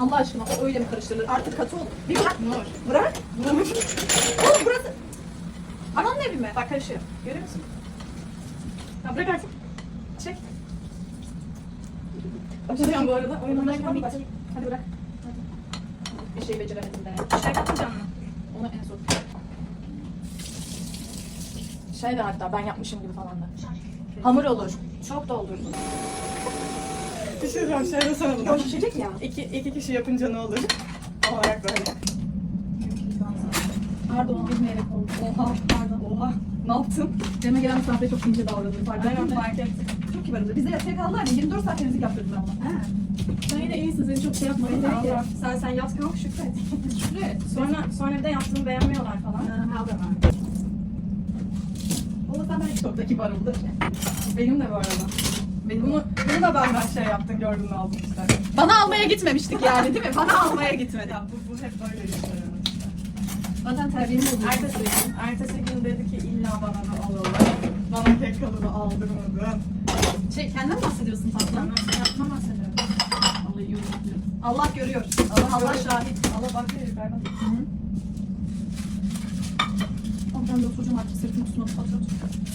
Allah aşkına o öyle mi karıştırılır? Artık katı oldu. Bir bırak. Bırak. Oğlum burası. Ananın evi mi? Bak karışıyor. Görüyor musun? Ya bırak artık. Çek. Açacağım bu arada. Oyunlarken bitti. Hadi bırak. Hadi. Bir şey beceremedim de. Şey yapacağım mı? Onu en son. Şey de hatta ben yapmışım gibi falan da. Hamur olur. Çok. Bir şey diyeceğim şey desene bunu. O şişecek ya. İki, iki kişi yapınca ne olur? Olarak böyle. Pardon bilmeyerek oldu. Oha pardon oha. Ne yaptın? Cem'e gelen misafire çok ince davrandım. Fark Aynen fark ettim. Çok kibarımdır. Bize yatak aldılar ya 24 saat temizlik yaptırdılar ama. Sen yine iyisin seni çok şey yapmayın. Allah. Sen sen yat kalk şükret. Şuraya. Sonra sonra bir de yaptığını beğenmiyorlar falan. Ha, da var. O da senden çok da kibarımdır. Benim de bu arada. Bunu, bunu da benden şey yaptın gördün aldım işte. Bana almaya gitmemiştik yani değil mi? Bana almaya gitmedi. Ya bu, bu hep böyle şey. Zaten terbiyeni bozuyorsun. Ertesi gün, ertesi gün dedi ki illa bana da alalım. Bana kek kalıbı aldırmadın. Şey, kendinden mi bahsediyorsun tatlım? Ben yapma bahsediyorum. Allah iyi Allah görüyor. Allah, Allah şahit. Allah bakıyor yukarıdan. Ama ben de oturacağım artık sırtım üstüne otur.